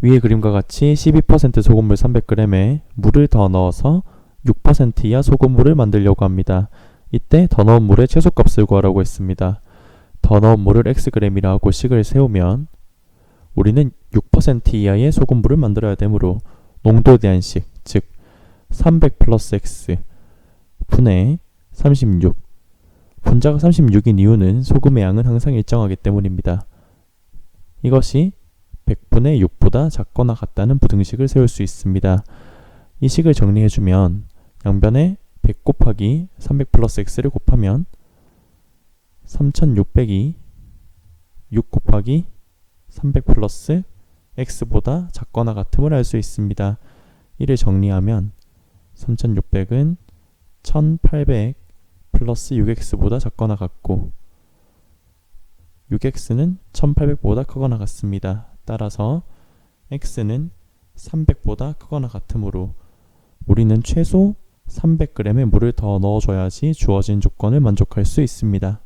위의 그림과 같이 12% 소금물 300g에 물을 더 넣어서 6% 이하 소금물을 만들려고 합니다. 이때 더 넣은 물의 최소값을 구하라고 했습니다. 더 넣은 물을 xg이라 하고 식을 세우면 우리는 6% 이하의 소금물을 만들어야 되므로 농도에 대한 식, 즉 300 플러스 x 분의 36 분자가 36인 이유는 소금의 양은 항상 일정하기 때문입니다. 이것이 100분의 6 보다 작거나 같다는 부등식을 세울 수 있습니다. 이 식을 정리해주면 양변에 100 곱하기 300 플러스 x를 곱하면 3600이 6 곱하기 300 플러스 x보다 작거나 같음을 알 수 있습니다. 이를 정리하면 3600은 1800 플러스 6x보다 작거나 같고 6x는 1800보다 크거나 같습니다. 따라서 x는 300보다 크거나 같으므로 우리는 최소 300g의 물을 더 넣어줘야지 주어진 조건을 만족할 수 있습니다.